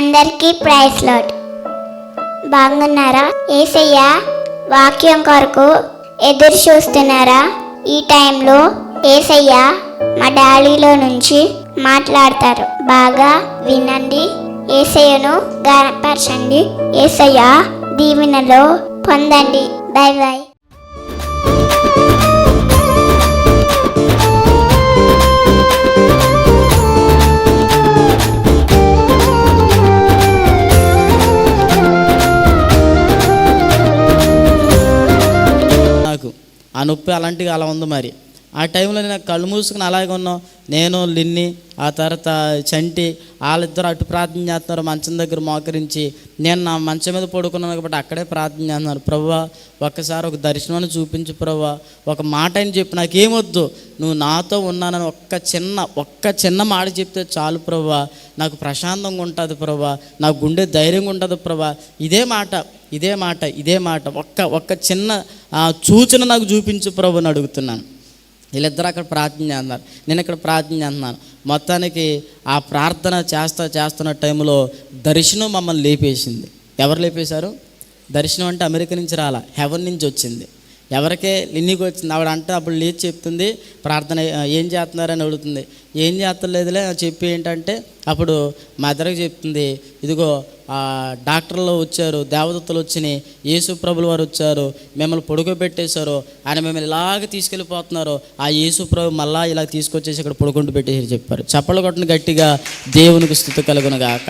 అందరికీ price lot బాగున్నారా? ఏసయ్య వాక్యం కొరకు ఎదురు చూస్తున్నారా? ఈ టైంలో ఏసయ్య మా డాడీలో నుంచి మాట్లాడతారు. బాగా వినండి. ఏసయ్యను గనపరచండి. ఏసయ్య దీవెనలో పొందండి. Bye bye. ఆ నొప్పి అలాంటిగా అలా ఉంది మరి. ఆ టైంలో నేను కళ్ళు మూసుకుని అలాగే ఉన్నాం. నేను లిన్ని ఆ తర్వాత చంటి వాళ్ళిద్దరు అటు ప్రార్థన చేస్తున్నారు మంచం దగ్గర మోకరించి. నేను నా మంచం మీద పడుకున్నాను కాబట్టి అక్కడే ప్రార్థన చేస్తున్నారు. ప్రభా ఒక్కసారి ఒక దర్శనాన్ని చూపించు ప్రభా. ఒక మాట అని చెప్పి. నాకేమొద్దు. నువ్వు నాతో ఉన్నానని ఒక్క చిన్న ఒక్క చిన్న మాట చెప్తే చాలు ప్రభా. నాకు ప్రశాంతంగా ఉంటుంది ప్రభా. నాకు గుండె ధైర్యంగా ఉంటుంది ప్రభా. ఇదే మాట ఇదే మాట ఇదే మాట ఒక్క ఒక్క చిన్న ఆ, సూచన నాకు చూపించు ప్రభుని అడుగుతున్నాను. వీళ్ళిద్దరు అక్కడ ప్రార్థన చేస్తున్నారు. నేను ఇక్కడ ప్రార్థన చేస్తున్నాను. మొత్తానికి ఆ ప్రార్థన చేస్తా చేస్తున్న టైంలో దర్శనం మమ్మల్ని లేపేసింది. ఎవరు లేపేశారు? దర్శనం అంటే అమెరికా నుంచి రాలా. హెవెన్ నుంచి వచ్చింది. ఎవరికే లిన్నికి వచ్చింది? ఆవిడ అంటే అప్పుడు లేచి చెప్తుంది ప్రార్థన ఏం చేస్తున్నారని అడుగుతుంది. ఏం చేస్తలేదులే చెప్పి ఏంటంటే అప్పుడు మా చెప్తుంది ఇదిగో డాక్టర్లు వచ్చారు దేవదత్తులు వచ్చినాయి యేసు ప్రభులు వారు వచ్చారు మిమ్మల్ని పొడుకోబెట్టేశారు ఆయన మిమ్మల్ని ఇలాగ తీసుకెళ్ళిపోతున్నారు ఆ యేసు ప్రభు మళ్ళా ఇలా తీసుకొచ్చేసి ఇక్కడ పొడుకుంటూ పెట్టేసి చెప్పారు. చప్పలు కొట్టిన గట్టిగా దేవునికి స్థుతి కలుగును గాక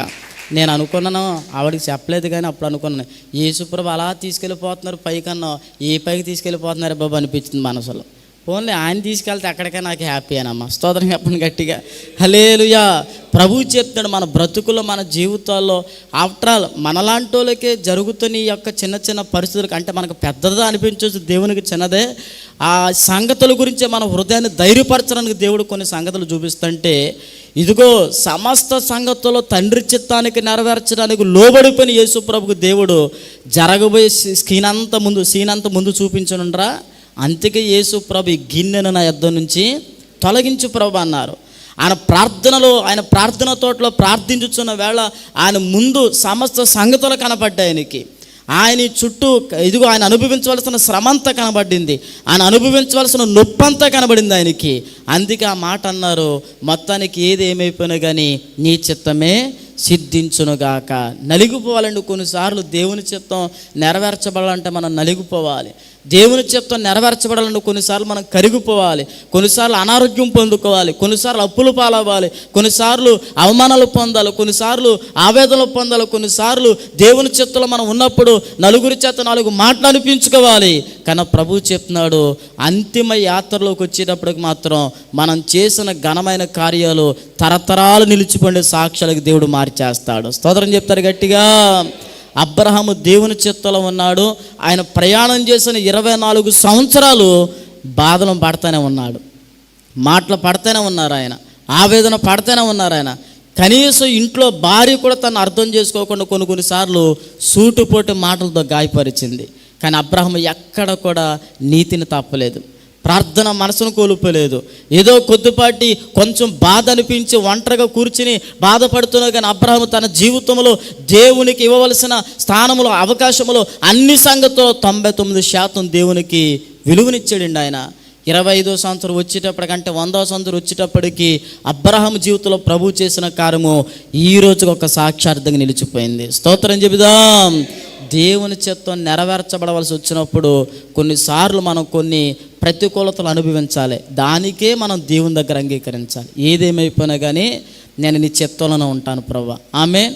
నేను అనుకున్నాను ఆవిడకి చెప్పలేదు కానీ అప్పుడు అనుకున్నాను. యేసుప్రభు అలా తీసుకెళ్ళిపోతున్నారు పైకన్నా ఏ పైకి తీసుకెళ్ళిపోతున్నారు బాబు అనిపించింది మనసులో. పోన్లే ఆయన తీసుకెళ్తే అక్కడికే నాకు హ్యాపీ అనమ్మా. స్తోత్రం చెప్పండి గట్టిగా. హలేలుయా ప్రభు చెప్తాడు మన బ్రతుకులో మన జీవితాల్లో ఆఫ్టర్ ఆల్ మనలాంటి వాళ్ళకే జరుగుతున్న ఈ యొక్క చిన్న చిన్న పరిస్థితులకు అంటే మనకు పెద్దదా అనిపించవచ్చు దేవునికి చిన్నదే. ఆ సంగతుల గురించి మన హృదయాన్ని ధైర్యపరచడానికి దేవుడు కొన్ని సంగతులు చూపిస్తుంటే ఇదిగో సమస్త సంగతుల్లో తండ్రి చిత్తానికి నెరవేర్చడానికి లోబడిపోయిన యేసు ప్రభుకు దేవుడు జరగబోయే స్కీన్ అంత ముందు సీన్ అంత ముందు చూపించనుండ్రా? అందుకే యేసు ప్రభు ఈ గిన్నెను నా యుద్ధం నుంచి తొలగించు ప్రభు అన్నారు. ఆయన ప్రార్థనలో ఆయన ప్రార్థన తోటలో ప్రార్థించుచున్న వేళ ఆయన ముందు సమస్త సంగతులు కనపడ్డాయి ఆయనకి. ఆయన చుట్టూ ఇదిగో ఆయన అనుభవించవలసిన శ్రమంతా కనబడింది. ఆయన అనుభవించవలసిన నొప్పంతా కనబడింది ఆయనకి. అందుకే ఆ మాట అన్నారు మొత్తానికి ఏది ఏమైపోయినా కానీ నీ చిత్తమే సిద్ధించునుగాక. నలిగిపోవాలండి కొన్నిసార్లు దేవుని చిత్తం నెరవేర్చబడాలంటే మనం నలిగిపోవాలి. దేవుని చిత్తం నెరవేర్చబడాలంటే కొన్నిసార్లు మనం కరిగిపోవాలి కొన్నిసార్లు అనారోగ్యం పొందుకోవాలి కొన్నిసార్లు అప్పులు పాలవ్వాలి కొన్నిసార్లు అవమానాలు పొందాలి కొన్నిసార్లు ఆవేదనలు పొందాలి కొన్నిసార్లు దేవుని చిత్తంలో మనం ఉన్నప్పుడు నలుగురి చేత నాలుగు మాటలు అనిపించుకోవాలి. కానీ ప్రభు చెప్తున్నాడు అంతిమ యాత్రలోకి వచ్చేటప్పటికి మాత్రం మనం చేసిన ఘనమైన కార్యాలు తరతరాలు నిలిచిపోయే సాక్ష్యాలకు దేవుడు మార్చేస్తాడు. స్తోత్రం చెప్తారు గట్టిగా. అబ్రహాము దేవుని చిత్తలో ఉన్నాడు. ఆయన ప్రయాణం చేసిన ఇరవై నాలుగు సంవత్సరాలు బాధలు పడతానే ఉన్నాడు. మాటలు పడతానే ఉన్నారు ఆయన. ఆవేదన పడతానే ఉన్నారు ఆయన. కనీసం ఇంట్లో భార్య కూడా తను అర్థం చేసుకోకుండా కొన్ని కొన్నిసార్లు సూటుపోటు మాటలతో గాయపరిచింది. కానీ అబ్రహం ఎక్కడ కూడా నీతిని తప్పలేదు. ప్రార్థన మనసును కోల్పోలేదు. ఏదో కొద్దిపాటి కొంచెం బాధ అనిపించి ఒంటరిగా కూర్చుని బాధపడుతున్నా కానీ అబ్రహం తన జీవితంలో దేవునికి ఇవ్వవలసిన స్థానములో అవకాశములో అన్ని సంగతుల్లో తొంభై తొమ్మిది శాతం దేవునికి విలువనిచ్చాడండి ఆయన. ఇరవై ఐదో సంవత్సరం వచ్చేటప్పటికంటే వందో సంవత్సరం వచ్చేటప్పటికి అబ్రహం జీవితంలో ప్రభు చేసిన కార్యము ఈ రోజుకి ఒక సాక్షార్థంగా నిలిచిపోయింది. స్తోత్రం చెబుదాం. దేవుని చిత్తం నెరవేర్చబడవలసి వచ్చినప్పుడు కొన్నిసార్లు మనం కొన్ని ప్రతికూలతలు అనుభవించాలి. దానికే మనం దేవుని దగ్గర అంగీకరించాలి. ఏదేమైపోయినా కానీ నేను నీ చిత్తంలోనే ఉంటాను ప్రభా ఆమె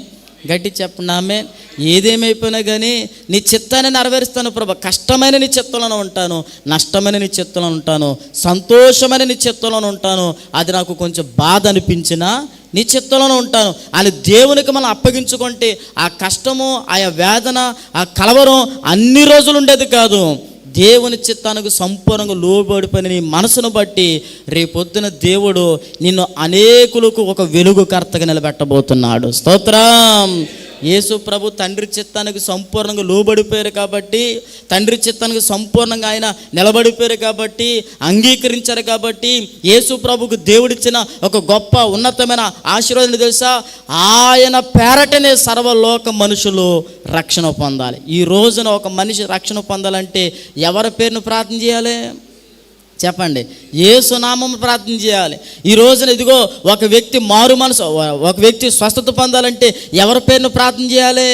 గట్టి చెప్పండి ఆమె ఏదేమైపోయినా కానీ నీ చిత్తాన్ని నెరవేరుస్తాను ప్రభా కష్టమైన నీ చిత్తంలోనే ఉంటాను. నష్టమైన నీ చిత్తంలో ఉంటాను. సంతోషమైన నీ చిత్తంలోనే ఉంటాను. అది నాకు కొంచెం బాధ అనిపించినా నీ చిత్తంలోనే ఉంటాను. అని దేవునికి మనం అప్పగించుకుంటే ఆ కష్టము ఆయా వేదన ఆ కలవరం అన్ని రోజులు ఉండేది కాదు. దేవుని చిత్తానికి సంపూర్ణంగా లోబడిపోయిన నీ మనసును బట్టి రేపొద్దున దేవుడు నిన్ను అనేకులకు ఒక వెలుగుకర్తగా నిలబెట్టబోతున్నాడు. స్తోత్రం. యేసు ప్రభు తండ్రి చిత్తానికి సంపూర్ణంగా లోబడిపోయారు కాబట్టి తండ్రి చిత్తానికి సంపూర్ణంగా ఆయన నిలబడిపోయారు కాబట్టి అంగీకరించారు కాబట్టి యేసు ప్రభుకు దేవుడిచ్చిన ఒక గొప్ప ఉన్నతమైన ఆశీర్వాదం తెలుసా? ఆయన పేరటనే సర్వలోక మనుషులు రక్షణ పొందాలి. ఈ రోజున ఒక మనిషి రక్షణ పొందాలంటే ఎవరి పేరును ప్రార్థన చేయాలి? చెప్పండి. ఏసునామం ప్రార్థన చేయాలి. ఈ రోజున ఇదిగో ఒక వ్యక్తి మారు మనసు ఒక వ్యక్తి స్వస్థత పొందాలంటే ఎవరి పేరును ప్రార్థన చేయాలి?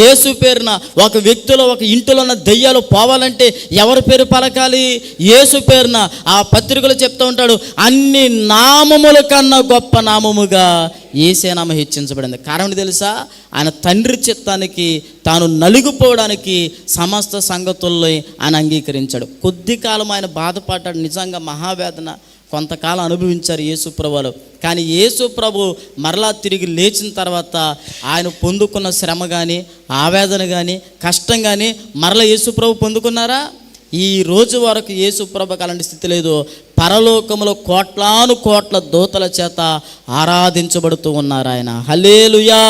యేసు పేరున ఒక వ్యక్తిలో ఒక ఇంటిలో ఉన్న దెయ్యాలు పోవాలంటే ఎవరి పేరు పలకాలి? యేసు పేరున ఆ పత్రికలు చెప్తూ ఉంటాడు అన్ని నామముల కన్నా గొప్ప నామముగా ఏసే హెచ్చించబడింది. కారణం తెలుసా? ఆయన తండ్రి చిత్తానికి తాను నలిగిపోవడానికి సమస్త సంగతుల్లో ఆయన అంగీకరించాడు. కొద్ది కాలం ఆయన బాధపడ్డాడు. నిజంగా మహావేదన కొంతకాలం అనుభవించారు యేసు ప్రభులు కానీ యేసు ప్రభు మరలా తిరిగి లేచిన తర్వాత ఆయన పొందుకున్న శ్రమ కానీ ఆవేదన కానీ కష్టం కానీ మరలా యేసు ప్రభు పొందుకున్నారా? ఈ రోజు వరకు యేసు ప్రభకు అలాంటి స్థితి లేదు. పరలోకములో కోట్లాను కోట్ల దూతల చేత ఆరాధించబడుతూ ఉన్నారు ఆయన. హలేలుయా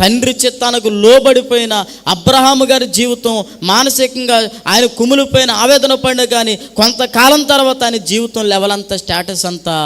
తండ్రి చిత్తానికి లోబడిపోయిన అబ్రహాము గారి జీవితం మానసికంగా ఆయన కుమిలిపోయిన ఆవేదన పడిన కానీ కొంతకాలం తర్వాత ఆయన జీవితం లెవెల్ అంతా స్టేటస్ అంతా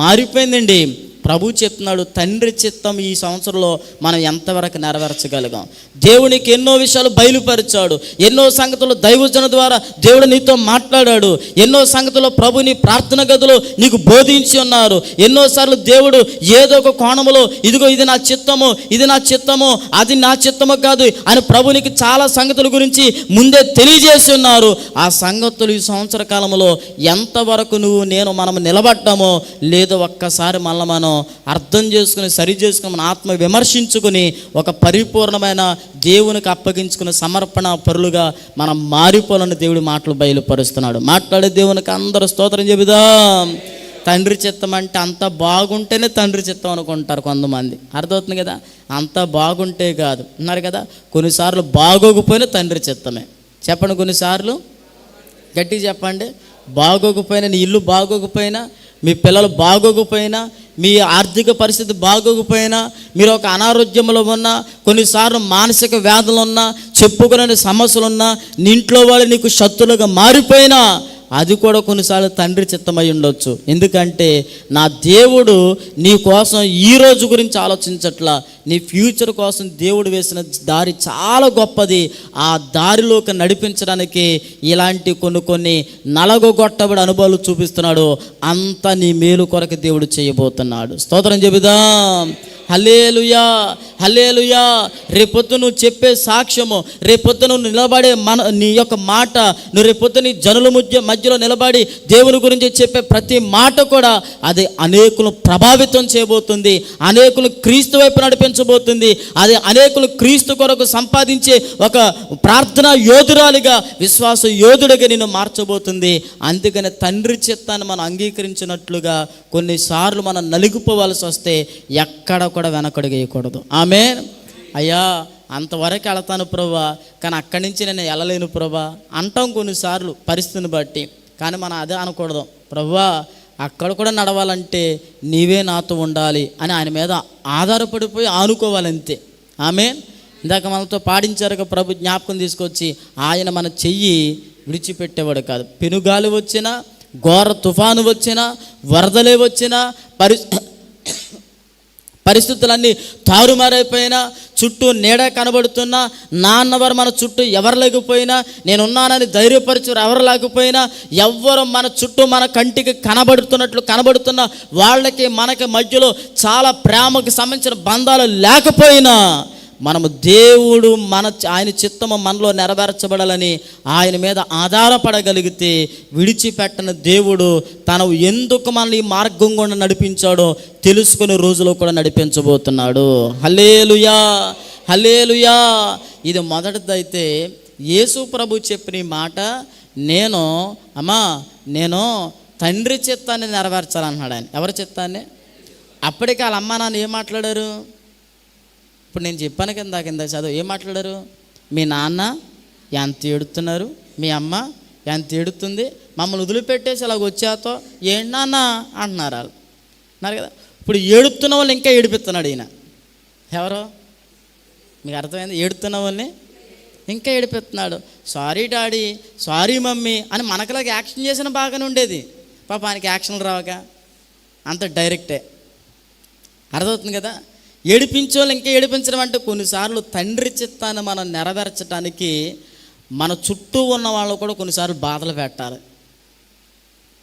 మారిపోయిందండి. ప్రభు చెప్తున్నాడు తండ్రి చిత్తం ఈ సంవత్సరంలో మనం ఎంతవరకు నెరవేర్చగలిగాం? దేవునికి ఎన్నో విషయాలు బయలుపరిచాడు. ఎన్నో సంగతులు దైవజన ద్వారా దేవుడు నీతో మాట్లాడాడు. ఎన్నో సంగతులు ప్రభుని ప్రార్థన గదిలో నీకు బోధించి ఉన్నారు. ఎన్నోసార్లు దేవుడు ఏదో ఒక కోణములో ఇదిగో ఇది నా చిత్తము ఇది నా చిత్తము అది నా చిత్తము కాదు అని ప్రభునికి చాలా సంగతుల గురించి ముందే తెలియజేసి ఉన్నారు. ఆ సంగతులు ఈ సంవత్సర కాలంలో ఎంతవరకు నువ్వు నేను మనం నిలబడ్డామో లేదో ఒక్కసారి మళ్ళీ మనం అర్థం చేసుకుని సరి చేసుకుని మన ఆత్మ విమర్శించుకుని ఒక పరిపూర్ణమైన దేవునికి అప్పగించుకున్న సమర్పణ పరులుగా మనం మారిపోవాలని దేవుడి మాటలు బయలుపరుస్తున్నాడు. మాట్లాడే దేవునికి అందరూ స్తోత్రం చెబుదాం. తండ్రి చిత్తం అంటే అంత బాగుంటేనే తండ్రి చిత్తం అనుకుంటారు కొంతమంది. అర్థమవుతుంది కదా? అంత బాగుంటే కాదు. ఉన్నారు కదా? కొన్నిసార్లు బాగోకపోయినా తండ్రి చిత్తమే. చెప్పండి కొన్నిసార్లు. గట్టిగా చెప్పండి. బాగోకపోయినా నీ ఇల్లు బాగోకపోయినా మీ పిల్లలు బాగోకపోయినా మీ ఆర్థిక పరిస్థితి బాగోకపోయినా మీరు ఒక అనారోగ్యంలో ఉన్నా కొన్నిసార్లు మానసిక వ్యాధులు ఉన్నా చెప్పుకోలేని సమస్యలు ఉన్నా నీ ఇంట్లో వాళ్ళు నీకు శత్రులుగా మారిపోయినా అది కూడా కొన్నిసార్లు తండ్రి చిత్తమై ఉండొచ్చు. ఎందుకంటే నా దేవుడు నీ కోసం ఈ రోజు గురించి ఆలోచించట్లా. నీ ఫ్యూచర్ కోసం దేవుడు వేసిన దారి చాలా గొప్పది. ఆ దారిలోకి నడిపించడానికి ఇలాంటి కొన్ని కొన్ని నలగొట్టబడి అనుభవాలు చూపిస్తున్నాడు. అంత నీ మేలు కొరకు దేవుడు చేయబోతున్నాడు. స్తోత్రం చెబుదాం. హలేలుయా హలేలుయా రేపొద్దు నువ్వు చెప్పే సాక్ష్యము రేపొద్దు నువ్వు నిలబడే మన నీ యొక్క మాట నువ్వు రేపొద్దు నీ జనుల మధ్య మధ్యలో నిలబడి దేవుని గురించి చెప్పే ప్రతి మాట కూడా అది అనేకులు ప్రభావితం చేయబోతుంది అనేకులు క్రీస్తు వైపు నడిపించబోతుంది అది అనేకులు క్రీస్తు కొరకు సంపాదించే ఒక ప్రార్థనా యోధురాలిగా విశ్వాస యోధుడిగా నిన్ను మార్చబోతుంది. అందుకని తండ్రి చిత్తాన్ని మనం అంగీకరించినట్లుగా కొన్నిసార్లు మనం నలిగిపోవాల్సి వస్తే ఎక్కడ కూడా వెనకడుగేయకూడదు ఆమె అయ్యా అంతవరకు వెళతాను ప్రభా కానీ అక్కడి నుంచి నేను వెళ్ళలేను ప్రభా. అంటాం కొన్నిసార్లు పరిస్థితిని బట్టి కానీ మనం అదే అనకూడదు. ప్రభా అక్కడ కూడా నడవాలంటే నీవే నాతో ఉండాలి అని ఆయన మీద ఆధారపడిపోయి ఆనుకోవాలంతే. ఆమె ఇందాక మనతో పాడించారు ప్రభు జ్ఞాపకం తీసుకొచ్చి ఆయన మన చెయ్యి విడిచిపెట్టేవాడు కాదు. పెనుగాలి వచ్చినా ఘోర తుఫాను వచ్చినా వరదలే వచ్చినా పరి పరిస్థితులన్నీ తారుమారైపోయినా చుట్టూ నీడ కనబడుతున్నా నాన్నవారు మన చుట్టూ ఎవరు లేకపోయినా నేనున్నానని ధైర్యపరచురు ఎవరు లేకపోయినా ఎవ్వరు మన చుట్టూ మన కంటికి కనబడుతున్నట్లు కనబడుతున్న వాళ్ళకి మనకి మధ్యలో చాలా ప్రేమకు సంబంధించిన బంధాలు లేకపోయినా మనము దేవుడు మన ఆయన చిత్తము మనలో నెరవేర్చబడాలని ఆయన మీద ఆధారపడగలిగితే విడిచిపెట్టని దేవుడు తను ఎందుకు మనల్ని ఈ మార్గం గుండా నడిపించాడో తెలుసుకునే రోజులో కూడా నడిపించబోతున్నాడు. హలేలుయా హలేలుయా ఇది మొదటిదైతే యేసు ప్రభు చెప్పిన మాట నేను అమ్మా నేను తండ్రి చిత్తాన్ని నెరవేర్చాలన్నాడు ఆయన. ఎవరి చిత్తాన్ని? అప్పటికి వాళ్ళ అమ్మ నాన్న ఏం మాట్లాడారు? ఇప్పుడు నేను చెప్పాను కింద కింద చదువు. ఏం మాట్లాడారు? మీ నాన్న ఎంత ఏడుతున్నారు? మీ అమ్మ ఎంత ఏడుతుంది? మమ్మల్ని వదిలిపెట్టేసి అలాగ వచ్చాతో? ఏంటి నాన్న? అంటున్నారు వాళ్ళు. అన్నారు కదా. ఇప్పుడు ఏడుతున్న వాళ్ళు ఇంకా ఏడిపిస్తున్నాడు ఈయన. ఎవరు? మీకు అర్థమైంది? ఏడుతున్న వాళ్ళని ఇంకా ఏడిపిస్తున్నాడు. సారీ డాడీ సారీ మమ్మీ అని మనకలాగా యాక్షన్ చేసిన బాగానే ఉండేది. పాప ఆయనకి యాక్షన్లు రావక. అంత డైరెక్టే. అర్థమవుతుంది కదా? ఏడిపించోళ్ళు వాళ్ళు ఇంకా ఏడిపించడం అంటే కొన్నిసార్లు తండ్రి చిత్తాన్ని మనం నెరవేర్చడానికి మన చుట్టూ ఉన్న వాళ్ళు కూడా కొన్నిసార్లు బాధలు పెట్టాలి.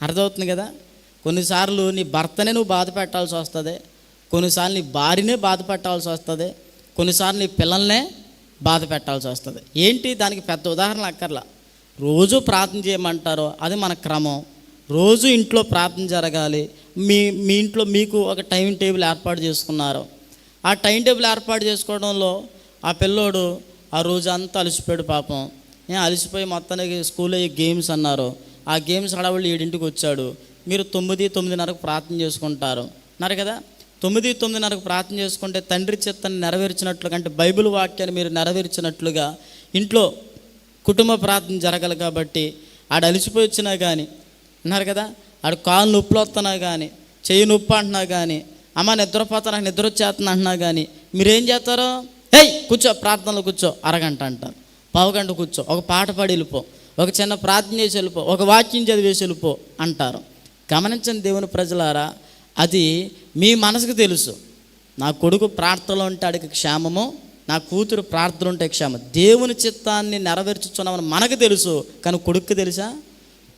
అర్థమవుతుంది కదా? కొన్నిసార్లు నీ భర్తనే నువ్వు బాధ పెట్టాల్సి వస్తుంది కొన్నిసార్లు నీ భార్యనే బాధ పెట్టాల్సి వస్తుంది కొన్నిసార్లు నీ పిల్లల్నే బాధ పెట్టాల్సి వస్తుంది. ఏంటి? దానికి పెద్ద ఉదాహరణ అక్కర్లా. రోజు ప్రార్థన చేయమంటారో అది మన క్రమం. రోజు ఇంట్లో ప్రార్థన జరగాలి. మీ మీ ఇంట్లో మీకు ఒక టైం టేబుల్ ఏర్పాటు చేసుకున్నారు. ఆ టైం టేబుల్ ఏర్పాటు చేసుకోవడంలో ఆ పిల్లోడు ఆ రోజు అంతా అలసిపోయాడు పాపం. అలసిపోయి మొత్తానికి స్కూల్లో గేమ్స్ అన్నారు. ఆ గేమ్స్ ఆడవాళ్ళు ఏడింటికి వచ్చాడు. మీరు తొమ్మిది తొమ్మిదిన్నరకు ప్రార్థన చేసుకుంటారు. అన్నారు కదా? తొమ్మిది తొమ్మిదిన్నరకు ప్రార్థన చేసుకుంటే తండ్రి చిత్తాన్ని నెరవేర్చినట్లుగా అంటే బైబిల్ వాక్యాన్ని మీరు నెరవేర్చినట్లుగా ఇంట్లో కుటుంబ ప్రార్థన జరగాలి కాబట్టి ఆడ అలసిపోయి వచ్చినా కానీ అన్నారు కదా? ఆడు కాలు నొప్పులు వస్తున్నా కానీ చెయ్యి నొప్పి అంటున్నా కానీ అమ్మ నిద్రపోతా నాకు నిద్ర వచ్చేస్తుంది అంటున్నా కానీ మీరేం చేస్తారో? హేయ్ కూర్చో ప్రార్థనలో కూర్చో అరగంట అంటారు పావుగంట కూర్చో ఒక పాట పాడి వెళ్ళిపో ఒక చిన్న ప్రార్థన చేసి వెళ్ళిపో ఒక వాక్యం చదివేసి వెళ్ళిపో అంటారు. గమనించండి దేవుని ప్రజలారా అది మీ మనసుకు తెలుసు. నా కొడుకు ప్రార్థనలో ఉంటే అడిగి క్షేమము నా కూతురు ప్రార్థన ఉంటే క్షేమం. దేవుని చిత్తాన్ని నెరవేర్చుచున్నామని మనకు తెలుసు కానీ కొడుకు తెలుసా?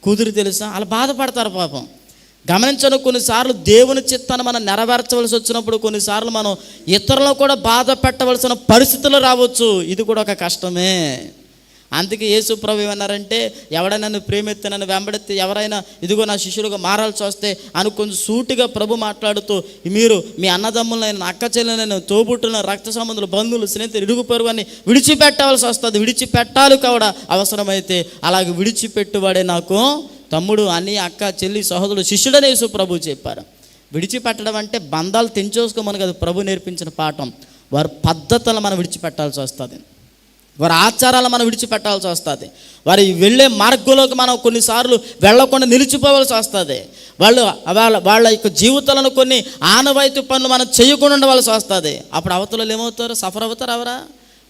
కూతురు తెలుసా? అలా బాధపడతారు పాపం. గమనించను కొన్నిసార్లు దేవుని చిత్తాన్ని మనం నెరవేర్చవలసి వచ్చినప్పుడు కొన్నిసార్లు మనం ఇతరులను కూడా బాధ పెట్టవలసిన పరిస్థితులు రావచ్చు. ఇది కూడా ఒక కష్టమే. అందుకే యేసు ప్రభు ఏమన్నారంటే ఎవడైనా నన్ను ప్రేమెత్తి నన్ను వెంబడెత్తి ఎవరైనా ఇదిగో నా శిష్యులుగా మారాల్సి వస్తే అని కొంచెం సూటిగా ప్రభు మాట్లాడుతూ మీరు మీ అన్నదమ్ములైన అక్క చెల్లెలైన తోబుట్టులను రక్త సంబంధులు బంధువులు స్నేహితులు ఇరుగు పొరుగు అని విడిచిపెట్టవలసి వస్తుంది. విడిచిపెట్టాలి కూడా అవసరమైతే అలాగే విడిచిపెట్టువాడే నాకు తమ్ముడు అని అక్క చెల్లి సహోదరుడు శిష్యుడనే యేసు ప్రభు చెప్పారు. విడిచిపెట్టడం అంటే బంధాలు తెంచేసుకోమని కదా ప్రభు నేర్పించిన పాఠం. వారి పద్ధతులను మనం విడిచిపెట్టాల్సి వస్తుంది. వారి ఆచారాలు మనం విడిచిపెట్టాల్సి వస్తుంది. వారి వెళ్ళే మార్గంలోకి మనం కొన్నిసార్లు వెళ్ళకుండా నిలిచిపోవాల్సి వస్తుంది. వాళ్ళు వాళ్ళ వాళ్ళ యొక్క జీవితాలను కొన్ని ఆనవాయితీ పనులు మనం చేయకుండా ఉండవలసి వస్తుంది. అప్పుడు అవతలలో ఏమవుతారు? సఫర్ అవుతారు ఎవరా?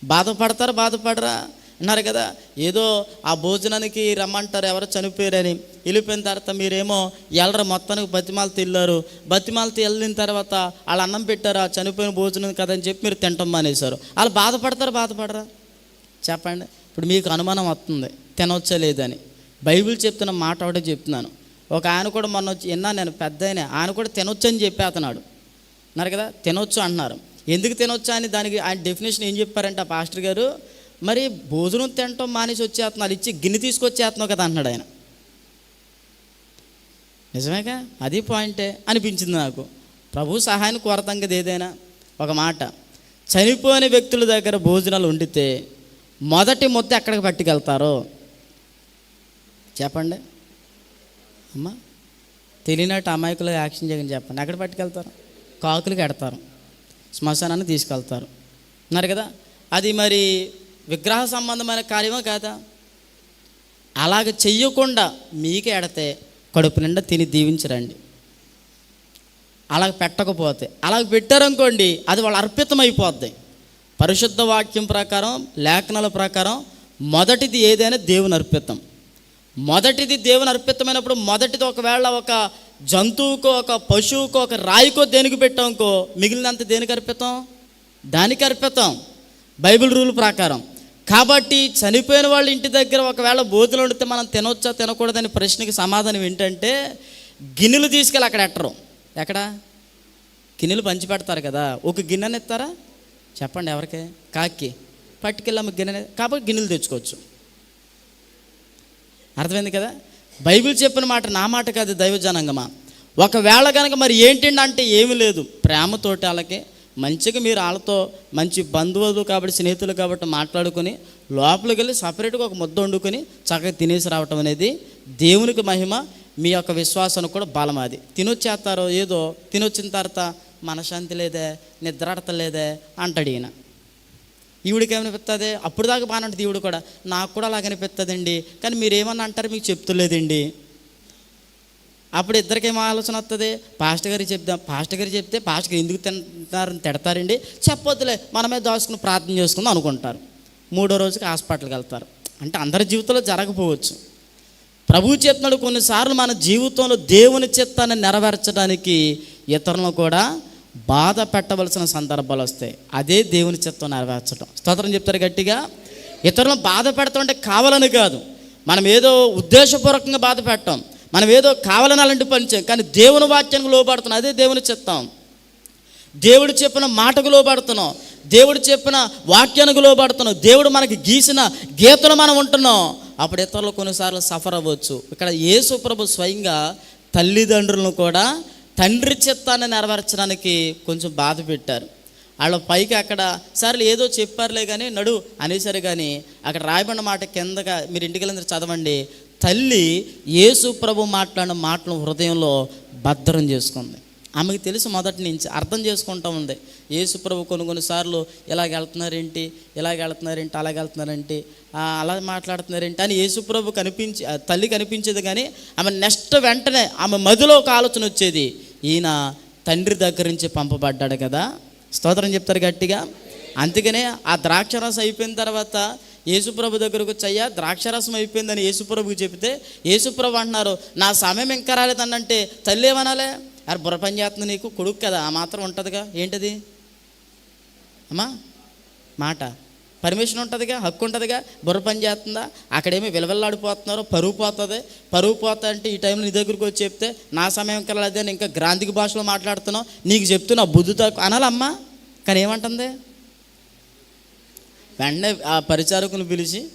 బాధపడతారు? బాధపడరా? అన్నారు కదా ఏదో ఆ భోజనానికి రమ్మంటారు ఎవరు చనిపోయారని. వెళ్ళిపోయిన తర్వాత మీరేమో ఎల్లరు మొత్తానికి బతిమాలతో వెళ్ళారు బతిమాలతో వెళ్ళిన తర్వాత వాళ్ళు అన్నం పెట్టారు ఆ చనిపోయిన భోజనం కదా అని చెప్పి మీరు తింటాం మానేశారు. వాళ్ళు బాధపడతారు బాధపడరా? చెప్పండి. ఇప్పుడు మీకు అనుమానం వస్తుంది తినవచ్చా లేదని బైబిల్ చెప్తున్న మాట ఒకటే చెప్తున్నాను. ఒక ఆయన కూడా మొన్న వచ్చి విన్నా నేను పెద్ద ఆయన. ఆయన కూడా తినొచ్చు అని చెప్పి అతనాడు. అన్నారు కదా తినొచ్చు అంటున్నారు. ఎందుకు తినొచ్చా అని దానికి ఆయన డెఫినేషన్ ఏం చెప్పారంటే ఆ పాస్టర్ గారు? మరి భోజనం తినటం మానేసి వచ్చేస్తున్నావు ఇచ్చి గిన్నె తీసుకొచ్చేస్తున్నావు కదా అంటున్నాడు ఆయన. నిజమేగా? అది పాయింటే అనిపించింది నాకు. ప్రభు సహాయాన్ని కోరతాం కదా ఏదైనా ఒక మాట. చనిపోయిన వ్యక్తుల దగ్గర భోజనాలు వండితే మొదటి మొత్తం ఎక్కడికి పట్టుకెళ్తారో? చెప్పండి. అమ్మా తెలియనట్టు అమాయకులు యాక్షన్ చేయని చెప్పండి. ఎక్కడ పట్టుకెళ్తారు? కాకులకి ఎడతారు శ్మశానాన్ని తీసుకెళ్తారు. అన్నారు కదా? అది మరి విగ్రహ సంబంధమైన కార్యమా కాదా? అలాగ చెయ్యకుండా మీకు ఎడితే కడుపు నిండా తిని దీవించరండి. అలాగ పెట్టకపోతే అలాగ పెట్టారనుకోండి అది వాళ్ళు అర్పితం పరిశుద్ధ వాక్యం ప్రకారం లేఖనాల ప్రకారం మొదటిది ఏదైనా దేవుని అర్పితం. మొదటిది దేవుని అర్పితమైనప్పుడు మొదటిది ఒకవేళ ఒక జంతువుకో ఒక పశువుకో ఒక రాయికో దేనికి పెట్టాంకో మిగిలినంత దేనికి అర్పితం? దానికి అర్పితం. బైబిల్ రూల్ ప్రకారం. కాబట్టి చనిపోయిన వాళ్ళ ఇంటి దగ్గర ఒకవేళ బోధులు వండితే మనం తినొచ్చా తినకూడదని ప్రశ్నకి సమాధానం ఏంటంటే గిన్నెలు తీసుకెళ్ళి అక్కడ ఎట్టరు ఎక్కడ? గిన్నెలు పంచిపెడతారు కదా. ఒక గిన్నెని ఇస్తారా? చెప్పండి ఎవరికి? కాకి. పట్టుకెళ్ళాము గిన్నె కాబట్టి గిన్నెలు తెచ్చుకోవచ్చు. అర్థమైంది కదా? బైబిల్ చెప్పిన మాట నా మాట కాదు దైవజనంగమా? ఒకవేళ కనుక మరి ఏంటండి అంటే ఏమీ లేదు. ప్రేమతోటి వాళ్ళకి మంచిగా మీరు వాళ్ళతో మంచి బంధువులు కాబట్టి స్నేహితులు కాబట్టి మాట్లాడుకొని లోపలికి వెళ్ళి సపరేట్గా ఒక ముద్ద వండుకొని చక్కగా తినేసి రావటం అనేది దేవునికి మహిమ మీ యొక్క విశ్వాసానికి కూడా బలం అది. తినొచ్చేస్తారో ఏదో తినొచ్చిన తర్వాత మనశాంతి లేదే నిద్రాడత లేదే అంటాడు ఈయన. ఈవిడికి ఏమనిపిస్తుంది అప్పుడు దాకా బాగానే ఉంటుంది ఈవిడ కూడా. నాకు కూడా అలాగనిపిస్తుందండి కానీ మీరు ఏమన్నా అంటారు మీకు చెప్తులేదండి. అప్పుడు ఇద్దరికేం ఆలోచన వస్తుంది పాస్టర్ గారికి చెప్దాం. పాస్టర్ గారికి చెప్తే పాస్టర్ గారు ఎందుకు తింటారని తిడతారండి? చెప్పొద్దులే మనమే దాచుకుని ప్రార్థన చేసుకుందాం అనుకుంటారు. మూడో రోజుకి హాస్పిటల్కి వెళ్తారు. అంటే అందరి జీవితంలో జరగకపోవచ్చు. ప్రభువు చెప్తున్నాడు కొన్నిసార్లు మన జీవితంలో దేవుని చిత్తాన్ని నెరవేర్చడానికి ఇతరులను కూడా బాధ పెట్టవలసిన సందర్భాలు వస్తాయి. అదే దేవుని చిత్తం నెరవేర్చడం స్తోత్రం చెప్తారు గట్టిగా. ఇతరులను బాధ పెడతామంటే కావాలని కాదు. మనం ఏదో ఉద్దేశపూర్వకంగా బాధ పెట్టాం. మనం ఏదో కావాలని అలాంటి పని చేయం కానీ దేవుని వాక్యానికి లోపడుతున్నాం అదే దేవుని చిత్తం. దేవుడు చెప్పిన మాటకు లోబడుతున్నాం. దేవుడు చెప్పిన వాక్యానికి లోబడుతున్నాం. దేవుడు మనకి గీసిన గీతలు మనం ఉంటున్నాం. అప్పుడు ఇతరులు కొన్నిసార్లు సఫర్ అవ్వచ్చు. ఇక్కడ యేసు ప్రభు స్వయంగా తల్లిదండ్రులను కూడా తండ్రి చిత్తాన్ని నెరవేర్చడానికి కొంచెం బాధ పెట్టారు. వాళ్ళ పైకి అక్కడ సార్లు ఏదో చెప్పారులే కానీ నడు అనేసరి కానీ అక్కడ రాయబడిన మాట కిందగా మీరు ఇంటికి వెళ్ళిన చదవండి. తల్లి యేసు ప్రభు మాట్లాడిన మాటలు హృదయంలో భద్రం చేసుకుంది. ఆమెకు తెలుసు మొదటి నుంచి అర్థం చేసుకుంటూ ఉంది. యేసు ప్రభు కొన్ని కొన్నిసార్లు ఇలాగ వెళ్తున్నారేంటి ఇలాగ వెళ్తున్నారేంటి అలాగ వెళ్తున్నారేంటి అలా మాట్లాడుతున్నారేంటి అని యేసు ప్రభు కనిపించి ఆ తల్లి కనిపించేది కానీ ఆమె నెక్స్ట్ వెంటనే ఆమె మదిలో ఒక ఆలోచన వచ్చేది. ఈయన తండ్రి దగ్గర నుంచి పంపబడ్డాడు కదా. స్తోత్రం చెప్తారు గట్టిగా. అందుకనే ఆ ద్రాక్షరసం అయిపోయిన తర్వాత యేసుప్రభు దగ్గరకు వచ్చయ్యా ద్రాక్షరసం అయిపోయిందని యేసుప్రభుకి చెప్తే యేసుప్రభు అంటున్నారు నా సమయం ఇంకా రాలేదనంటే తల్లి ఏమనాలే? అరే బుర్ర పని చేస్తుంది నీకు కొడుకు కదా ఆ మాత్రం ఉంటుందిగా ఏంటది? అమ్మా మాట పర్మిషన్ ఉంటుందిగా హక్కు ఉంటుందిగా బుర్ర పని చేస్తుందా? అక్కడేమి విలవెల్లాడిపోతున్నారు పరువు పోతుంది పరువు పోతా అంటే ఈ టైంలో నీ దగ్గరికి వచ్చి చెప్తే నా సమయం కలదే నేను ఇంకా గ్రాంధిక భాషలో మాట్లాడుతున్నావు నీకు చెప్తున్నా బుద్ధి తక్కువ అనాలమ్మా. కానీ ఏమంటుంది? వెంటనే ఆ పరిచారకుని పిలిచి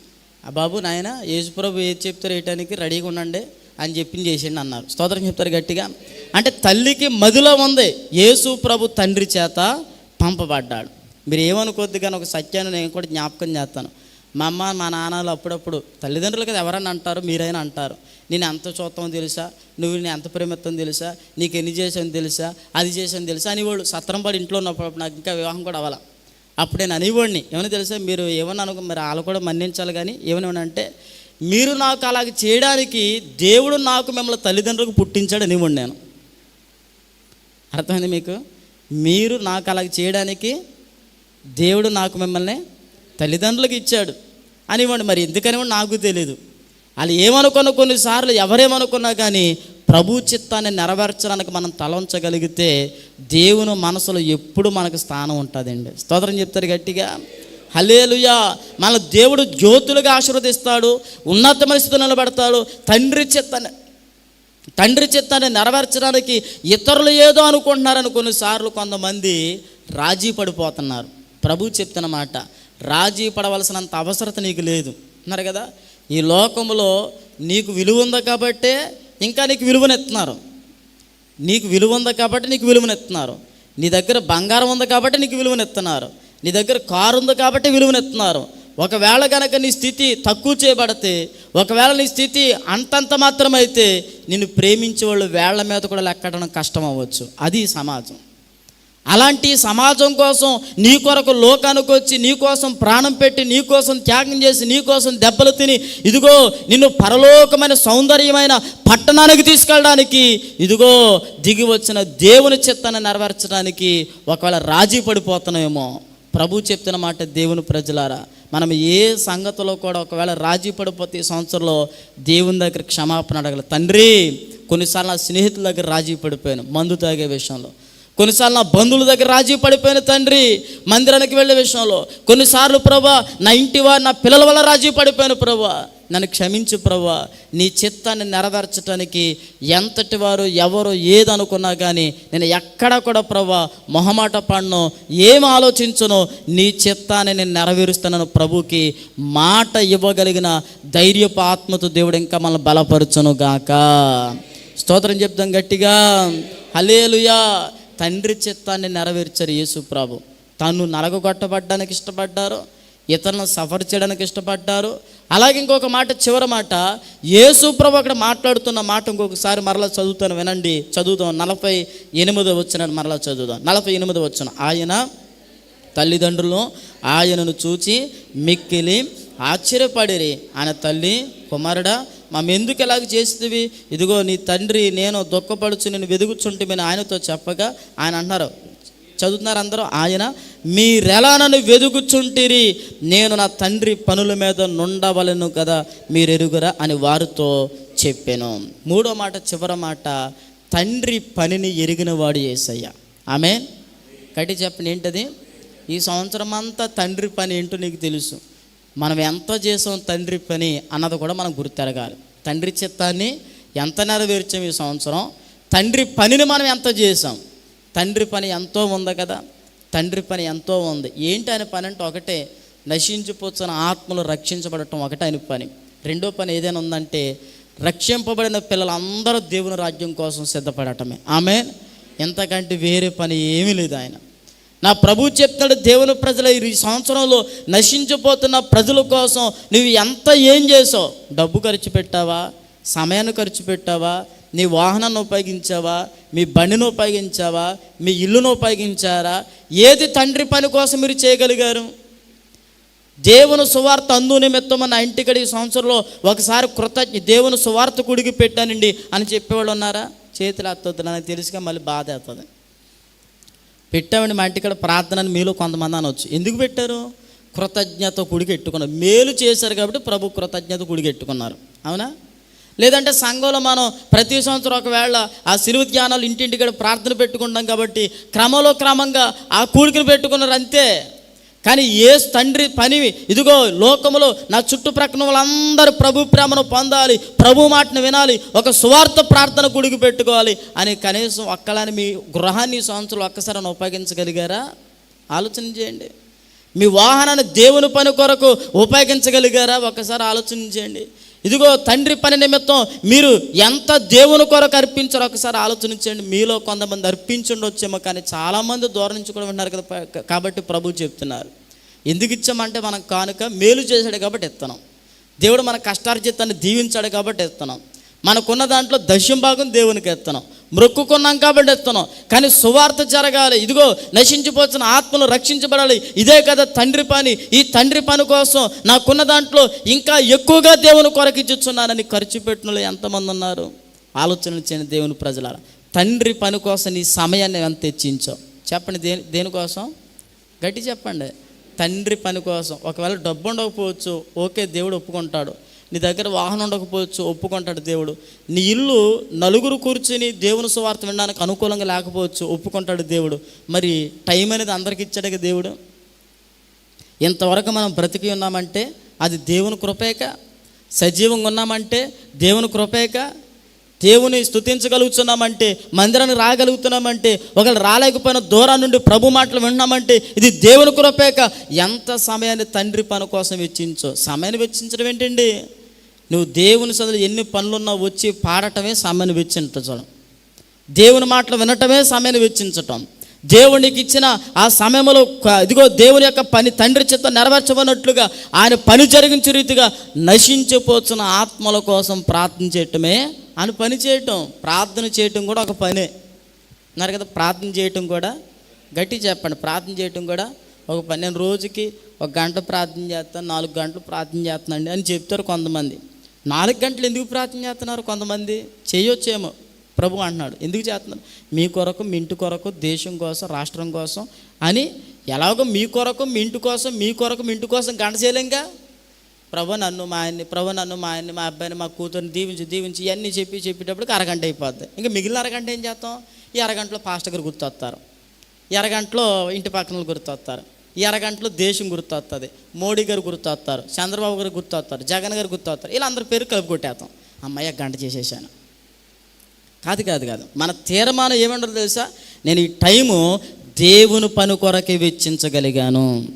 ఆ బాబు నాయన యేసుప్రభు ఏది చెప్తారో వేయటానికి రెడీగా ఉండండి అని చెప్పింది చేసేయండి అన్నారు. స్తోత్రం చెప్తారు గట్టిగా. అంటే తల్లికి మదిలో ఉంది. యేసు ప్రభు తండ్రి చేత పంపబడ్డాడు. మీరు ఏమనుకోద్ది కానీ ఒక సత్యాన్ని నేను కూడా జ్ఞాపకం చేస్తాను. మా అమ్మ మా నాన్నలు అప్పుడప్పుడు తల్లిదండ్రులు కదా ఎవరైనా అంటారు? మీరైనా అంటారు. నేను ఎంత చూస్తామో తెలుసా? నువ్వు నేను ఎంత ప్రేమిస్తాను తెలుసా? నీకు ఎన్ని చేసాను తెలుసా? అది చేసాను తెలుసా? అని వాళ్ళు సత్రం పడి ఇంట్లో ఉన్నప్పుడు నాకు ఇంకా వివాహం కూడా అవ్వాలి. అప్పుడు నేను అనేవాడిని ఏమైనా తెలుసా? మీరు ఏమన్నా అనుకో మరి వాళ్ళు కూడా మన్నించాలి కానీ ఏమైనా అంటే మీరు నాకు అలాగ చేయడానికి దేవుడు నాకు మిమ్మల్ని తల్లిదండ్రులకు పుట్టించాడు అనేవాడు నేను. అర్థమైంది మీకు? మీరు నాకు అలాగ చేయడానికి దేవుడు నాకు మిమ్మల్ని తల్లిదండ్రులకు ఇచ్చాడు అనివ్వండి మరి ఎందుకనివ్వండి నాకు తెలియదు వాళ్ళు ఏమనుకున్న కొన్నిసార్లు ఎవరేమనుకున్నా కానీ ప్రభు చిత్తాన్ని నెరవేర్చడానికి మనం తలంచగలిగితే దేవుని మనసులో ఎప్పుడు మనకు స్థానం ఉంటుందండి. స్తోత్రం చెప్తారు గట్టిగా. హలేలుయా మన దేవుడు జ్యోతులుగా ఆశీర్వదిస్తాడు ఉన్నతమైన స్థితి నిలబెడతాడు. తండ్రి చిత్తాన్ని తండ్రి చిత్తాన్ని నెరవేర్చడానికి ఇతరులు ఏదో అనుకుంటున్నారని కొన్నిసార్లు కొంతమంది రాజీ పడిపోతున్నారు. ప్రభు చెప్తున్న మాట రాజీ పడవలసినంత అవసరత నీకు లేదు. అన్నారు కదా ఈ లోకంలో నీకు విలువ ఉంది కాబట్టే ఇంకా నీకు విలువనెత్తున్నారు. నీకు విలువ ఉంది కాబట్టి నీకు విలువనెత్తున్నారు. నీ దగ్గర బంగారం ఉంది కాబట్టి నీకు విలువనెత్తున్నారు. నీ దగ్గర కారు ఉంది కాబట్టి విలువనెత్తున్నారు. ఒకవేళ కనుక నీ స్థితి తక్కువ చేయబడితే ఒకవేళ నీ స్థితి అంతంత మాత్రమైతే నిన్ను ప్రేమించే వాళ్ళు వేళ్ళ మీద కూడా లెక్కడం కష్టం అవ్వచ్చు. అది సమాజం. అలాంటి సమాజం కోసం నీ కొరకు లోకానికి వచ్చి నీ కోసం ప్రాణం పెట్టి నీ కోసం త్యాగం చేసి నీ కోసం దెబ్బలు తిని ఇదిగో నిన్ను పరలోకమైన సౌందర్యమైన పట్టణానికి తీసుకెళ్ళడానికి ఇదిగో దిగి వచ్చిన దేవుని చిత్తాన్ని నెరవేర్చడానికి ఒకవేళ రాజీ పడిపోతున్నామేమో ప్రభు చెప్తున్న మాట దేవుని ప్రజలారా మనం ఏ సంగతిలో కూడా ఒకవేళ రాజీ పడిపోతే ఈ సంవత్సరంలో దేవుని దగ్గర క్షమాపణ అడగల. తండ్రి కొన్నిసార్లు నా స్నేహితుల దగ్గర రాజీ పడిపోయాను మందు తాగే విషయంలో. కొన్నిసార్లు నా బంధువుల దగ్గర రాజీ పడిపోయిన తండ్రి మందిరానికి వెళ్ళే విషయంలో కొన్నిసార్లు ప్రభా నా ఇంటి వారు నా పిల్లల వల్ల రాజీ పడిపోయిన ప్రభా. నన్ను క్షమించు ప్రభా నీ చిత్తాన్ని నెరవేర్చడానికి ఎంతటి వారు ఎవరు ఏదనుకున్నా కానీ నేను ఎక్కడ కూడా ప్రభా మొహమాట పడను ఏం ఆలోచించను నీ చిత్తాన్ని నేను నెరవేరుస్తానని ప్రభుకి మాట ఇవ్వగలిగిన ధైర్యపు ఆత్మతో దేవుడు ఇంకా మనల్ని బలపరచును గాక. స్తోత్రం చెప్తాం గట్టిగా. హలేలుయా తండ్రి చిత్తాన్ని నెరవేర్చారు యేసు ప్రభు. తను నలగొట్టబడ్డానికి ఇష్టపడ్డారు ఇతరులను సఫర్ చేయడానికి ఇష్టపడ్డారు. అలాగే ఇంకొక మాట చివరి మాట యేసు ప్రభు అక్కడ మాట్లాడుతున్న మాట ఇంకొకసారి మరలా చదువుతాను వినండి. చదువుతాం నలభై ఎనిమిదో వచ్చిన మరలా చదువుదాం. నలభై ఎనిమిదో వచ్చిన ఆయన తల్లిదండ్రులు ఆయనను చూచి మిక్కిలి ఆశ్చర్యపడిరి. ఆయన తల్లి కుమారుడా మేము ఎందుకు ఇలాగ చేసేవి ఇదిగో నీ తండ్రి నేను దుఃఖపడుచు నేను వెదుగుచుంటే ఆయనతో చెప్పగా ఆయన అంటున్నారు చదువుతున్నారు అందరూ ఆయన మీరెలా నన్ను వెదుగుచుంటిరి నేను నా తండ్రి పనుల మీద నుండవలను కదా మీరెరుగురా? అని వారితో చెప్పాను. మూడో మాట చివరి మాట తండ్రి పనిని ఎరిగిన వాడు ఏసయ్య. ఆమె కట్టి చెప్పని ఏంటది? ఈ సంవత్సరం అంతా తండ్రి పని ఏంటో నీకు తెలుసు. మనం ఎంత చేసాం తండ్రి పని అన్నది కూడా మనం గుర్తెరగాలి. తండ్రి చిత్తాన్ని ఎంత నెరవేర్చాం ఈ సంవత్సరం? తండ్రి పనిని మనం ఎంత చేసాం? తండ్రి పని ఎంతో ఉంది కదా? తండ్రి పని ఎంతో ఉంది. ఏంటి ఆయన పని అంటే ఒకటే నశించిపోతున్న ఆత్మలు రక్షించబడటం ఒకటే ఆయన పని. రెండో పని ఏదైనా ఉందంటే రక్షింపబడిన పిల్లలందరూ దేవుని రాజ్యం కోసం సిద్ధపడటమే. ఆమె ఎంతకంటే వేరే పని ఏమీ లేదు ఆయన. నా ప్రభు చెప్తాడు దేవుని ప్రజల ఈ సంవత్సరంలో నశించిపోతున్న ప్రజల కోసం నువ్వు ఎంత ఏం చేసావు? డబ్బు ఖర్చు పెట్టావా? సమయాన్ని ఖర్చు పెట్టావా? నీ వాహనాన్ని ఉపయోగించావా? మీ బండిని ఉపయోగించావా? మీ ఇల్లును ఉపయోగించారా? ఏది తండ్రి పని కోసం మీరు చేయగలిగారు? దేవుని సువార్త అందు నిమిత్తం మన ఇంటికడి ఈ సంవత్సరంలో ఒకసారి కృతజ్ఞ దేవుని సువార్త కుడికి పెట్టానండి అని చెప్పేవాళ్ళు ఉన్నారా? చేతులు ఎత్తొద్దు నాకు తెలుసుగా మళ్ళీ బాధ అవుతుంది. పెట్టామండి మా ఇంటికాడ ప్రార్థన అని మీలో కొంతమంది అనవచ్చు ఎందుకు పెట్టారు? కృతజ్ఞత కుడిగెట్టుకున్నారు మేలు చేశారు కాబట్టి ప్రభు కృతజ్ఞత కుడిగెట్టుకున్నారు అవునా? లేదంటే సంఘంలో మనం ప్రతి సంవత్సరం ఒకవేళ ఆ సిరువు ధ్యానాలు ఇంటింటికాడ ప్రార్థన పెట్టుకుంటాం కాబట్టి క్రమంలో క్రమంగా ఆ కూడికను పెట్టుకున్నారు అంతే. కానీ ఏ తండ్రి పని ఇదిగో లోకములో నా చుట్టుప్రక్కన వాళ్ళందరూ ప్రభు ప్రేమను పొందాలి ప్రభు మాటను వినాలి ఒక సువార్త ప్రార్థన గుడికి పెట్టుకోవాలి అని కనీసం ఒక్కలని మీ గృహాన్ని సంవత్సరాలు ఒక్కసారి ఉపయోగించగలిగారా? ఆలోచన చేయండి. మీ వాహనాన్ని దేవుని పని కొరకు ఉపయోగించగలిగారా? ఒకసారి ఆలోచన చేయండి. ఇదిగో తండ్రి పని నిమిత్తం మీరు ఎంత దేవుని కొరకు అర్పించారో ఒకసారి ఆలోచించండి మీలో కొంతమంది అర్పించుండొచ్చేమో కానీ చాలామంది దూరం నుంచి కూడా ఉన్నారు కదా కాబట్టి ప్రభు చెప్తున్నారు. ఎందుకు ఇచ్చామంటే మనం కానుక మేలు చేశాడు కాబట్టి ఇస్తున్నాం దేవుడు మన కష్టార్జితాన్ని దీవించాడు కాబట్టి ఇస్తున్నాం మనకున్న దాంట్లో దశం భాగం దేవునికి ఎత్తనం మొక్కుకున్నాం కాబట్టి ఎత్తున్నాం కానీ సువార్త జరగాలి. ఇదిగో నశించిపోతున్న ఆత్మలు రక్షించబడాలి. ఇదే కదా తండ్రి పని. ఈ తండ్రి పని కోసం నాకున్న దాంట్లో ఇంకా ఎక్కువగా దేవుని కొరకిచ్చుచున్నానని ఖర్చు పెట్టిన ఎంతమంది ఉన్నారు? ఆలోచన చేయని దేవుని ప్రజల తండ్రి పని కోసం నీ సమయాన్ని ఎంత తెచ్చించావు? చెప్పండి దేని దేనికోసం గట్టి చెప్పండి. తండ్రి పని కోసం. ఒకవేళ డబ్బు ఉండకపోవచ్చు ఓకే దేవుడు ఒప్పుకుంటాడు. నీ దగ్గర వాహనం ఉండకపోవచ్చు ఒప్పుకుంటాడు దేవుడు. నీ ఇల్లు నలుగురు కూర్చుని దేవుని సువార్త వినడానికి అనుకూలంగా లేకపోవచ్చు ఒప్పుకుంటాడు దేవుడు. మరి టైం అనేది అందరికి ఇచ్చాడు దేవుడు? ఇంతవరకు మనం బ్రతికి ఉన్నామంటే అది దేవుని కృపేక సజీవంగా ఉన్నామంటే దేవుని కృపేక దేవుని స్తుతించగలుగుతున్నామంటే మందిరానికి రాగలుగుతున్నామంటే ఒకళ్ళు రాలేకపోయిన దూరం నుండి ప్రభు మాటలు విన్నామంటే ఇది దేవుని కృపేక. ఎంత సమయాన్ని తండ్రి పని కోసం వెచ్చించో? సమయాన్ని వెచ్చించడం ఏంటండి? నువ్వు దేవుని చదువు ఎన్ని పనులున్నా వచ్చి పాడటమే సమయాన్ని వెచ్చించడం దేవుని మాటలు వినటమే సమయాన్ని వెచ్చించటం. దేవునికి ఇచ్చిన ఆ సమయంలో ఇదిగో దేవుని యొక్క పని తండ్రి చేత నెరవేర్చబడినట్లుగా ఆయన పని జరిగించే రీతిగా నశించిపోతున్న ఆత్మల కోసం ప్రార్థన చేయటమే ఆయన పని చేయటం. ప్రార్థన చేయటం కూడా ఒక పనే. అన్నారు కదా ప్రార్థన చేయటం కూడా గట్టి చెప్పండి. ప్రార్థన చేయటం కూడా ఒక పని. నేను రోజుకి ఒక గంట ప్రార్థన చేస్తాను నాలుగు గంటలు ప్రార్థన చేస్తానండి అని చెప్తారు కొంతమంది. నాలుగు గంటలు ఎందుకు ప్రార్థన చేస్తున్నారు కొంతమంది? చేయొచ్చేమో. ప్రభు అంటున్నాడు. ఎందుకు చేస్తున్నారు? మీ కొరకు మీ ఇంటి కొరకు దేశం కోసం రాష్ట్రం కోసం అని ఎలాగో మీ కొరకు మీ ఇంటి కోసం మీ కొరకు మీ ఇంటి కోసం గంట చేయలేంగా? ప్రభు నన్ను మా ఆయన్ని ప్రభు నన్ను మా ఆయన్ని మా అబ్బాయిని మా కూతుర్ని దీవించి దీవించి ఇవన్నీ చెప్పి చెప్పేటప్పటికి అరగంట అయిపోద్ది. ఇంకా మిగిలిన అరగంట ఏం చేస్తాం? ఈ అరగంటలో పాస్టర్ గారు గుర్తొస్తారు. ఈ అరగంటలో ఇంటి పక్కన వాళ్ళు గుర్తొస్తారు. ఈ అరగంటలో దేశం గుర్తొస్తుంది మోడీ గారు గుర్తొస్తారు చంద్రబాబు గారు గుర్తొస్తారు జగన్ గారు గుర్తొస్తారు ఇలా అందరి పేరు కలిపి కొట్టేస్తాం అమ్మయ్య గంట చేసేసాను. కాదు కాదు కాదు. మన తీర్మానం ఏమంటారు తెలుసా? నేను ఈ టైము దేవుని పని కొరకే వెచ్చించగలిగాను.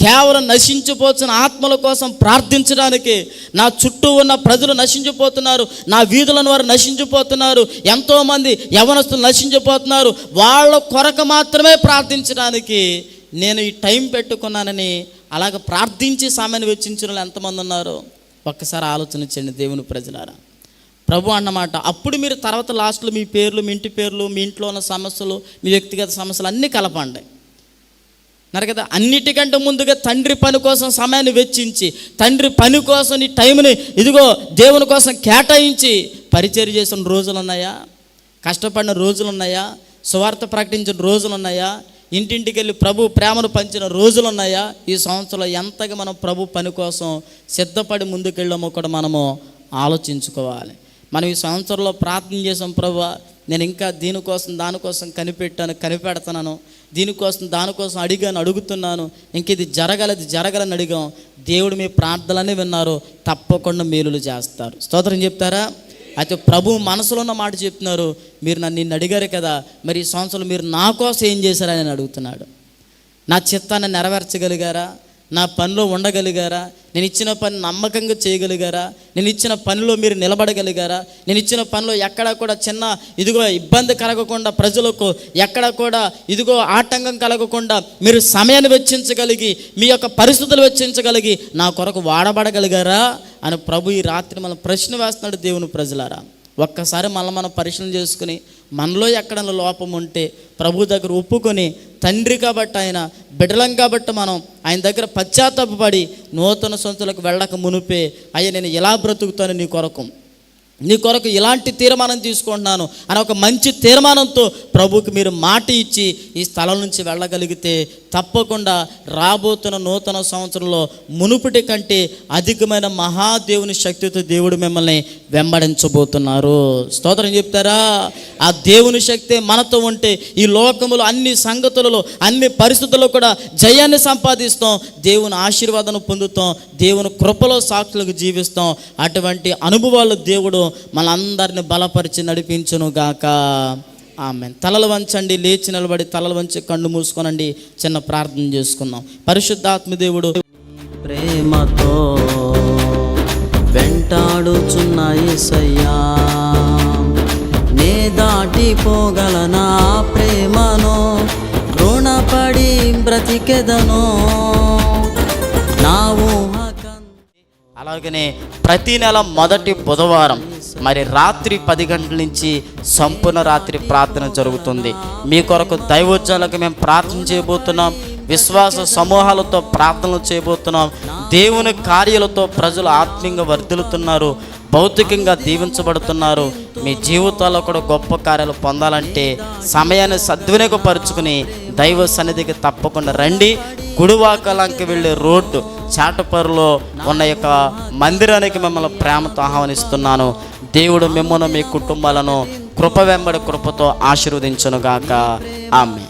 కేవలం నశించిపోతున్న ఆత్మల కోసం ప్రార్థించడానికి నా చుట్టూ ఉన్న ప్రజలు నశించిపోతున్నారు నా వీధులను వారు నశించిపోతున్నారు ఎంతోమంది యవనస్తులు నశించిపోతున్నారు. వాళ్ళ కొరకు మాత్రమే ప్రార్థించడానికి నేను ఈ టైం పెట్టుకున్నానని అలాగ ప్రార్థించి సమయాన్ని వెచ్చించిన వాళ్ళు ఎంతమంది ఉన్నారో? ఒక్కసారి ఆలోచించండి దేవుని ప్రజలారా. ప్రభు అన్నమాట అప్పుడు మీరు తర్వాత లాస్ట్లో మీ పేర్లు మీ ఇంటి పేర్లు మీ ఇంట్లో ఉన్న సమస్యలు మీ వ్యక్తిగత సమస్యలు అన్నీ కలపండి. అన్నారు కదా అన్నిటికంటే ముందుగా తండ్రి పని కోసం సమయాన్ని వెచ్చించి తండ్రి పని కోసం నీ టైంని ఇదిగో దేవుని కోసం కేటాయించి పరిచయం చేసిన రోజులు ఉన్నాయా? కష్టపడిన రోజులు ఉన్నాయా? సువార్త ప్రకటించిన రోజులు ఉన్నాయా? ఇంటింటికి వెళ్ళి ప్రభు ప్రేమను పంచిన రోజులు ఉన్నాయా ఈ సంవత్సరంలో ఎంతగా మనం ప్రభు పని కోసం సిద్ధపడి ముందుకెళ్ళామో కూడా మనము ఆలోచించుకోవాలి. మనం ఈ సంవత్సరంలో ప్రార్థన చేసాం ప్రభు నేను ఇంకా దీనికోసం దానికోసం కనిపెట్టాను కనిపెడతాను దీనికోసం దానికోసం అడిగాను అడుగుతున్నాను. ఇంక ఇది జరగలది జరగలని అడిగాం. దేవుడు మీ ప్రార్థనలనే విన్నారు. తప్పకుండా మేలులు చేస్తారు. స్తోత్రం చెప్తారా? అయితే ప్రభు మనసులో ఉన్న మాట చెప్తున్నారు మీరు నన్ను నిన్ను అడిగారు కదా మరి ఈ సంవత్సరం మీరు నా కోసం ఏం చేశారని అడుగుతున్నాడు. నా చిత్తాన్ని నెరవేర్చగలిగారా? నా పనిలో ఉండగలిగారా? నేను ఇచ్చిన పని నమ్మకంగా చేయగలిగారా? నేను ఇచ్చిన పనిలో మీరు నిలబడగలిగారా? నేను ఇచ్చిన పనిలో ఎక్కడ కూడా చిన్న ఇదిగో ఇబ్బంది కలగకుండా ప్రజలకు ఎక్కడ కూడా ఇదిగో ఆటంకం కలగకుండా మీరు సమయాన్ని వెచ్చించగలిగి మీ యొక్క పరిస్థితులు వెచ్చించగలిగి నా కొరకు వాడబడగలిగారా? అని ప్రభు ఈ రాత్రి మనం ప్రశ్న వేస్తున్నాడు దేవుని ప్రజలారా. ఒక్కసారి మళ్ళీ మనం పరిశీలన చేసుకుని మనలో ఎక్కడ లోపం ఉంటే ప్రభు దగ్గర ఒప్పుకొని తండ్రి కాబట్టి ఆయన బిడలం కాబట్టి మనం ఆయన దగ్గర పశ్చాత్తాపడి నూతన సొంతలకు వెళ్ళక మునిపే అయ్యా నేను ఎలా బ్రతుకుతాను నీ కొరకు. నీ కొరకు ఇలాంటి తీర్మానం తీసుకుంటున్నాను అని ఒక మంచి తీర్మానంతో ప్రభుకి మీరు మాట ఇచ్చి ఈ స్థలం నుంచి వెళ్ళగలిగితే తప్పకుండా రాబోతున్న నూతన సంవత్సరంలో మునుపటి కంటే అధికమైన మహాదేవుని శక్తితో దేవుడు మిమ్మల్ని వెంబడించబోతున్నారు. స్తోత్రం చెప్తారా? ఆ దేవుని శక్తి మనతో ఉంటే ఈ లోకములో అన్ని సంగతులలో అన్ని పరిస్థితుల్లో కూడా జయాన్ని సంపాదిస్తాం దేవుని ఆశీర్వాదం పొందుతాం దేవుని కృపలో సాక్షులకు జీవిస్తాం. అటువంటి అనుభవాలు దేవుడు మనందరిని బలపరిచి నడిపించును గాక ఆమె తలలు వంచండి లేచి నిలబడి తలలు వంచి కళ్ళు మూసుకోనండి చిన్న ప్రార్థన చేసుకుందాం. పరిశుద్ధాత్మదేవుడు ప్రేమతో వెంటాడుచున్న సయ్యా నే దాటిపోగలనా ప్రేమను రుణపడి బ్రతికెదను. నా అలాగనే ప్రతి నెల మొదటి బుధవారం మరి రాత్రి పది గంటల నుంచి సంపూర్ణ రాత్రి ప్రార్థన జరుగుతుంది. మీ కొరకు దైవోజ్జాలకు మేము ప్రార్థన చేయబోతున్నాం. విశ్వాస సమూహాలతో ప్రార్థనలు చేయబోతున్నాం. దేవుని కార్యాలతో ప్రజలు ఆత్మీయంగా వర్ధిల్లుతున్నారు. భౌతికంగా దీవించబడుతున్నారు. మీ జీవితాల్లో కూడా గొప్ప కార్యాలు పొందాలంటే సమయాన్ని సద్వినియోగపరుచుకుని దైవ సన్నిధికి తప్పకుండా రండి. గుడివాకలంకి వెళ్ళే రోడ్డు చాటపరులో ఉన్న యొక్క మందిరానికి మిమ్మల్ని ప్రేమతో ఆహ్వానిస్తున్నాను. దేవుడు మిమ్మల్ని మీ కుటుంబాలను కృప వెంబడి కృపతో ఆశీర్వదించునుగాక. ఆమె